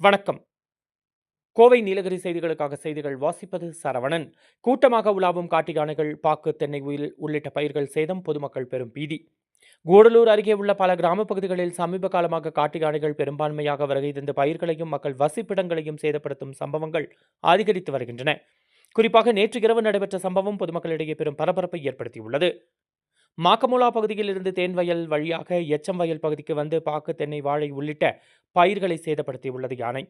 வணக்கம். கோவை நீலகிரி செய்திகளுக்காக செய்திகள் வாசிப்பது சரவணன். கூட்டமாக உலாவும் காட்டு யானைகள் பாக்கு தென்னை உயில் உள்ளிட்ட பயிர்கள் சேதம் பொதுமக்கள் பெரும் பீதி. கூடலூர் அருகே உள்ள பல கிராமப் பகுதிகளில் சமீப காலமாக காட்டு யானைகள் பெரும்பான்மையாக வருகை தந்து பயிர்களையும் மக்கள் வசிப்பிடங்களையும் சேதப்படுத்தும் சம்பவங்கள் அதிகரித்து வருகின்றன. குறிப்பாக நேற்று இரவு நடைபெற்ற சம்பவம் பொதுமக்களிடையே பெரும் பரபரப்பை ஏற்படுத்தியுள்ளது. மாக்கமுலா பகுதியில் இருந்து தேன்வயல் வழியாக எச்சம் வயல் பகுதிக்கு வந்து பாக்கு தென்னை வாழை உள்ளிட்ட பயிர்களை சேதப்படுத்தியுள்ளது யானை.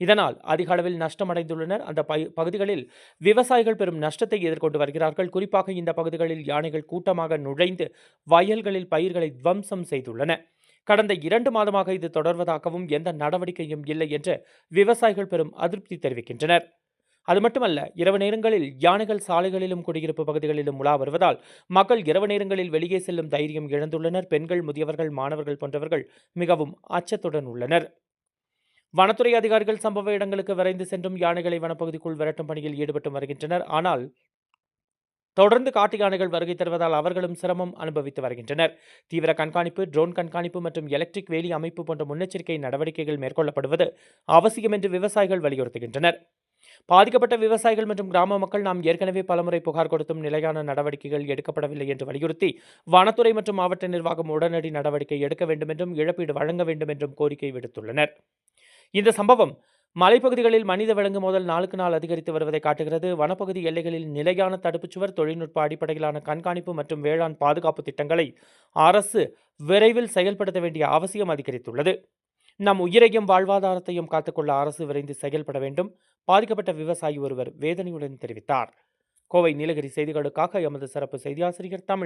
இதனால் அதிக அளவில் நஷ்டமடைந்துள்ளனர். அந்த பகுதிகளில் விவசாயிகள் பெரும் நஷ்டத்தை எதிர்கொண்டு வருகிறார்கள். குறிப்பாக இந்த பகுதிகளில் யானைகள் கூட்டமாக நுழைந்து வயல்களில் பயிர்களை துவம்சம் செய்துள்ளன. கடந்த இரண்டு மாதமாக இது தொடர்வதாகவும் எந்த நடவடிக்கையும் இல்லை என்று விவசாயிகள் பெரும் அதிருப்தி தெரிவிக்கின்றனர். அது மட்டுமல்ல இரவு நேரங்களில் யானைகள் சாலைகளிலும் குடியிருப்பு பகுதிகளிலும் உலா வருவதால் மக்கள் இரவு நேரங்களில் வெளியே செல்லும் தைரியம் இழந்துள்ளனர். பெண்கள் முதியவர்கள் மாணவர்கள் போன்றவர்கள் மிகவும் அச்சத்துடன் உள்ளனர். வனத்துறை அதிகாரிகள் சம்பவ இடங்களுக்கு விரைந்து சென்றும் யானைகளை வனப்பகுதிக்குள் விரட்டும் பணியில் ஈடுபட்டு வருகின்றனர். ஆனால் தொடர்ந்து காட்டு யானைகள் வருகை தருவதால் அவர்களும் சிரமம் அனுபவித்து வருகின்றனர். தீவிர கண்காணிப்பு ட்ரோன் கண்காணிப்பு மற்றும் எலக்ட்ரிக் வேலி அமைப்பு போன்ற முன்னெச்சரிக்கை நடவடிக்கைகள் மேற்கொள்ளப்படுவது அவசியம் என்று விவசாயிகள் வலியுறுத்துகின்றனர். பாதிக்கப்பட்ட விவசாயிகள் மற்றும் கிராம மக்கள் நாம் ஏற்கனவே பலமுறை புகார் கொடுத்தும் நிலையான நடவடிக்கைகள் எடுக்கப்படவில்லை என்று வலியுறுத்தி வனத்துறை மற்றும் மாவட்ட நிர்வாகம் உடனடி நடவடிக்கை எடுக்க வேண்டும் என்றும் இழப்பீடு வழங்க வேண்டும் என்றும் கோரிக்கை விடுத்துள்ளனர். இந்த சம்பவம் மலைப்பகுதிகளில் மனித விலங்கு மோதல் நாளுக்கு நாள் அதிகரித்து வருவதை காட்டுகிறது. வனப்பகுதி எல்லைகளில் நிலையான தடுப்புச் சுவர் தொழில்நுட்ப அடிப்படையிலான கண்காணிப்பு மற்றும் வேளாண் பாதுகாப்பு திட்டங்களை அரசு விரைவில் செயல்படுத்த வேண்டிய அவசியம் அதிகரித்துள்ளது. நம் உயிரையும் வாழ்வாதாரத்தையும் காத்துக்கொள்ள அரசு விரைந்து செயல்பட வேண்டும். பாதிக்கப்பட்ட விவசாயி ஒருவர் வேதனையுடன் தெரிவித்தார். கோவை நீலகிரி செய்திகளுக்காக எமது சிறப்பு செய்தியாசிரியர் தமிழ்